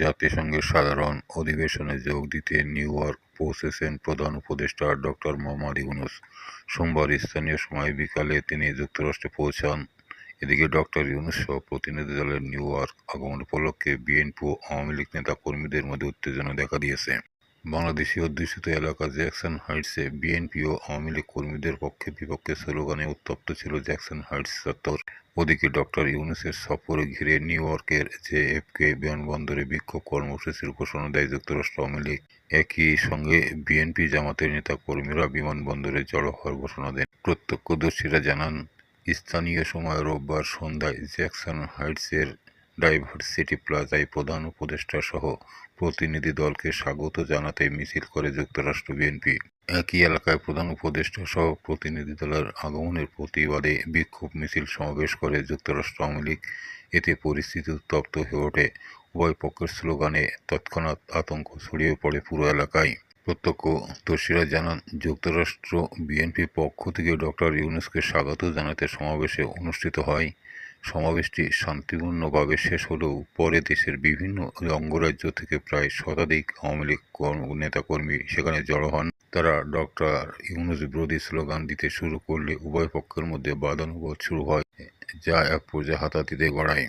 জাতিসংঘের সাধারণ অধিবেশনে যোগ দিতে নিউ ইয়র্ক পৌঁছেছেন প্রধান উপদেষ্টা ডক্টর মোহাম্মদ ইউনুস। সোমবার স্থানীয় সময় বিকালে তিনি যুক্তরাষ্ট্রে পৌঁছান। এদিকে ডক্টর ইউনূসসহ প্রতিনিধি দলের নিউ ইয়র্ক আগমন উপলক্ষে বিএনপি ও আওয়ামী লীগ নেতা কর্মীদের মধ্যে উত্তেজনা দেখা দিয়েছে। বাংলাদেশি অধ্যুষিত এলাকা জ্যাকসন হাইটসে বিএনপি ও আওয়ামী লীগ কর্মীদের পক্ষে বিপক্ষে স্লোগানে উত্তপ্ত ছিল জ্যাকসন হাইটস চত্বর ওদিকে ডক্টর ইউনুসের সফরে ঘিরে নিউ ইয়র্কের জেএফকে বিমানবন্দরে বিক্ষোভ কর্মসূচির ঘোষণা দেয় যুক্তরাষ্ট্র আওয়ামী লীগ। একই সঙ্গে বিএনপি জামাতের নেতা কর্মীরা বিমানবন্দরে জড়ো হওয়ার ঘোষণা দেন। প্রত্যক্ষদর্শীরা জানান, স্থানীয় সময় রোববার সন্ধ্যায় জ্যাকসন হাইটসের ডাইভার্সিটি প্লাজায় প্রধান উপদেষ্টা সহ প্রতিনিধি দলকে স্বাগত জানাতে মিছিল করে যুক্তরাষ্ট্র বিএনপি। একই এলাকায় প্রধান উপদেষ্টা সহ প্রতিনিধি দলের আগমনের প্রতিবাদে বিক্ষোভ মিছিল সমাবেশ করে যুক্তরাষ্ট্র আওয়ামী লীগ। এতে পরিস্থিতি উত্তপ্ত হয়ে ওঠে। উভয় পক্ষের স্লোগানে তৎক্ষণাৎ আতঙ্ক ছড়িয়ে পড়ে পুরো এলাকায়। প্রত্যক্ষদর্শীরা জানান, যুক্তরাষ্ট্র বিএনপির পক্ষ থেকে ডক্টর ইউনুসকে স্বাগত জানাতে সমাবেশে অনুষ্ঠিত হয়। সমাবেশটি শান্তিপূর্ণভাবে শেষ হলেও পরে দেশের বিভিন্ন অঙ্গরাজ্য থেকে প্রায় শতাধিক আওয়ামী লীগ নেতাকর্মী সেখানে জড়ো হন। তারা ডক্টর ইউনুস বিরোধী স্লোগান দিতে শুরু করলে উভয় পক্ষের মধ্যে বাদানুবাদ শুরু হয়, যা এক পর্যায়ে হাতাহাতিতে গড়ায়।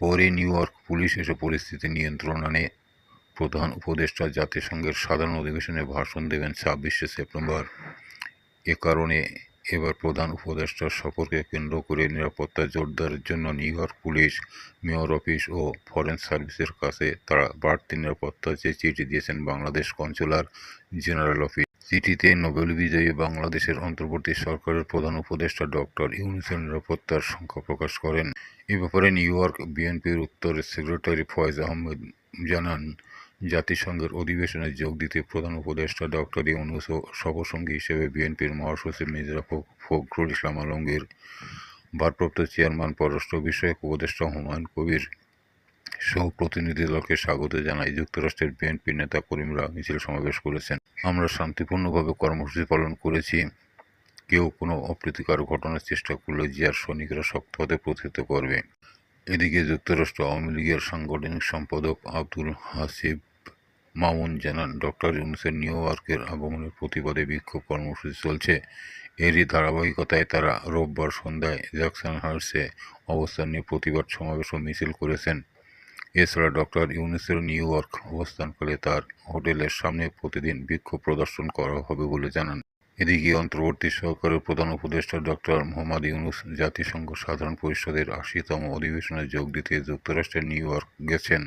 পরে নিউ ইয়র্ক পুলিশ এসে পরিস্থিতি নিয়ন্ত্রণ আনে। প্রধান উপদেষ্টা জাতিসংঘের সাধারণ অধিবেশনে ভাষণ দেবেন ছাব্বিশে সেপ্টেম্বর। এ কারণে এবার প্রধান উপদেষ্টার সফরকে কেন্দ্র করে নিরাপত্তা জোরদারের জন্য New York police, mayor office ও ফরেন সার্ভিসের কাছে তারা বাড়তি নিরাপত্তা চেয়ে চিঠি দিয়েছেন বাংলাদেশ কনসুলার জেনারেল অফিস। চিঠিতে নোবেল বিজয়ী বাংলাদেশের অন্তর্বর্তী সরকারের প্রধান উপদেষ্টা ডক্টর ইউনুসের নিরাপত্তার সংখ্যা প্রকাশ করেন। এ ব্যাপারে নিউ ইয়র্ক বিএনপির উত্তরের সেক্রেটারি ফয়েজ আহমেদ জানান জাতিসংঘের অধিবেশনে যোগ দিতে প্রধান উপদেষ্টা ডক্টর ইউনুস ও হিসেবে বিএনপির মহাসচিব মির্জা ফখরুল ইসলাম আলমগীর, ভারপ্রাপ্ত চেয়ারম্যান, পররাষ্ট্র বিষয়ক উপদেষ্টা হুমায়ুন কবির সহ প্রতিনিধি দলকে স্বাগত জানায় যুক্তরাষ্ট্রের বিএনপি নেতা কর্মীরা মিছিল সমাবেশ করেছেন। আমরা শান্তিপূর্ণভাবে কর্মসূচি পালন করেছি। কেউ কোনো অপ্রীতিকর ঘটনার চেষ্টা করলে জিয়ার সৈনিকরা শক্ত হতে প্রতিহত করবে। এদিকে যুক্তরাষ্ট্র আওয়ামী লীগের সাংগঠনিক সম্পাদক আব্দুল হাসিব মামুন জানান, ডক্টর ইউনুসের নিউ ইয়র্কের আগমনের প্রতিবাদে বিক্ষোভ কর্মসূচি চলছে। এরই ধারাবাহিকতায় তারা রোববার সন্ধ্যায় জ্যাকসন হার্সে অবস্থান নিয়ে প্রতিবাদ সমাবেশ ও মিছিল করেছেন। এছাড়া ডক্টর ইউনুসের নিউ ইয়র্ক অবস্থানকালে তার হোটেলের সামনে প্রতিদিন বিক্ষোভ প্রদর্শন করা হবে বলে জানান। এদিকে অন্তর্বর্তী সরকারের প্রধান উপদেষ্টা ডক্টর মোহাম্মদ ইউনুস জাতিসংঘ সাধারণ পরিষদের আশিতম অধিবেশনে যোগ দিতে যুক্তরাষ্ট্রের নিউ ইয়র্ক গেছেন।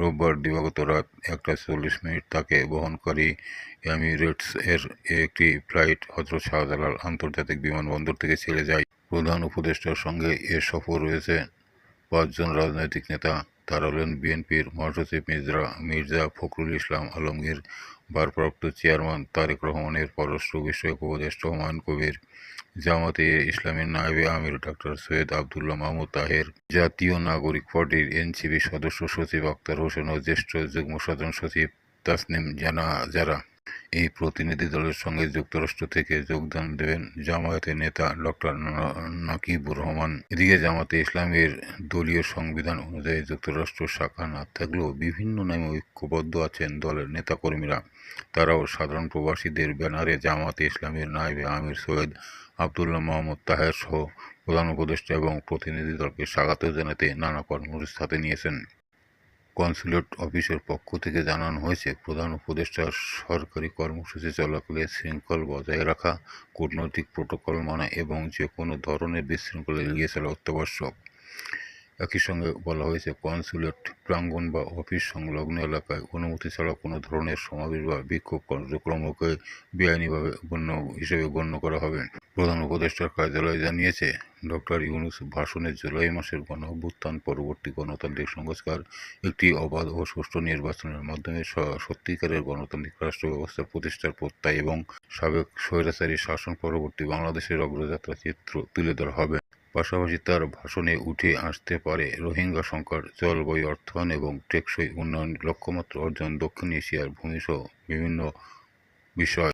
রোববার দিবাগত রাত একটা চল্লিশ মিনিট তাকে বহনকারী এমিরেটস এর একটি ফ্লাইট হজরত শাহজালাল আন্তর্জাতিক বিমানবন্দর থেকে ছেড়ে যায়। প্রধান উপদেষ্টার সঙ্গে এ সফর রয়েছে পাঁচজন রাজনৈতিক নেতা। তারা হলেন বিএনপির মহাসচিব মির্জা মির্জা ফখরুল ইসলাম আলমগীর, ভারপ্রাপ্ত চেয়ারম্যান তারেক রহমানের পররাষ্ট্র বিষয়ক উপদেষ্টা হুমায়ুন কবির, জামাতে ইসলামের নায়েবে আমির ডাক্তার সৈয়দ আবদুল্লাহ মাহমুদ তাহের, জাতীয় নাগরিক পার্টির এনসিপি সদস্য সচিব আক্তার হোসেন ও জ্যেষ্ঠ যুগ্ম সাধারণ সচিব তাসনিম জানা যারা এই প্রতিনিধি দলের সঙ্গে যুক্তরাষ্ট্র থেকে যোগদান দেবেন জামায়াতের নেতা ডক্টর নাকিবুর রহমান। এদিকে জামাতে ইসলামের দলীয় সংবিধান অনুযায়ী যুক্তরাষ্ট্র শাখা না থাকলেও বিভিন্ন নামে ঐক্যবদ্ধ আছেন দলের নেতাকর্মীরা। তারাও সাধারণ প্রবাসীদের ব্যানারে জামাতে ইসলামের নায়েবে আমির সৈয়দ আবদুল্লাহ মোহাম্মদ তাহের সহ প্রধান উপদেষ্টা এবং প্রতিনিধি দলকে স্বাগত জানাতে নানা কর্মসূচি হাতে নিয়েছেন। কনসুলেট অফিসের পক্ষ থেকে জানানো হয়েছে, প্রধান উপদেষ্টার সরকারি কর্মসূচি চলাকালে শৃঙ্খল বজায় রাখা, কূটনৈতিক প্রোটোকল মানা এবং যে কোনো ধরনের বিশৃঙ্খলা এড়িয়ে চলা অত্যাবশ্যক। একই সঙ্গে বলা হয়েছে, কনসুলেট প্রাঙ্গণ বা অফিস সংলগ্ন এলাকায় অনুমতি ছাড়া কোনো ধরনের সমাবেশ বা বিক্ষোভ কার্যক্রমকে বেআইনিভাবে গণ্য হিসেবে গণ্য করা হবে। প্রধান উপদেষ্টার কার্যালয় জানিয়েছে ডক্টর ইউনুস ভাষণে জুলাই মাসের গণ অভ্যুত্থান পরবর্তী গণতান্ত্রিক সংস্কার, একটি অবাধ ও সুষ্ঠু নির্বাচনের মাধ্যমে সত্যিকারের গণতান্ত্রিক রাষ্ট্র ব্যবস্থার প্রতিষ্ঠার প্রত্যয় এবং সাবেক স্বৈরাচারী শাসন পরবর্তী বাংলাদেশের অগ্রযাত্রা চিত্র তুলে ধরা হবে। পাশাপাশি তার ভাষণে উঠে আসতে পারে রোহিঙ্গা সংকট, জলবায়ু অর্থায়ন এবং টেকসই উন্নয়ন লক্ষ্যমাত্রা অর্জন দক্ষিণ এশিয়ার ভূমিসহ বিভিন্ন বিষয়।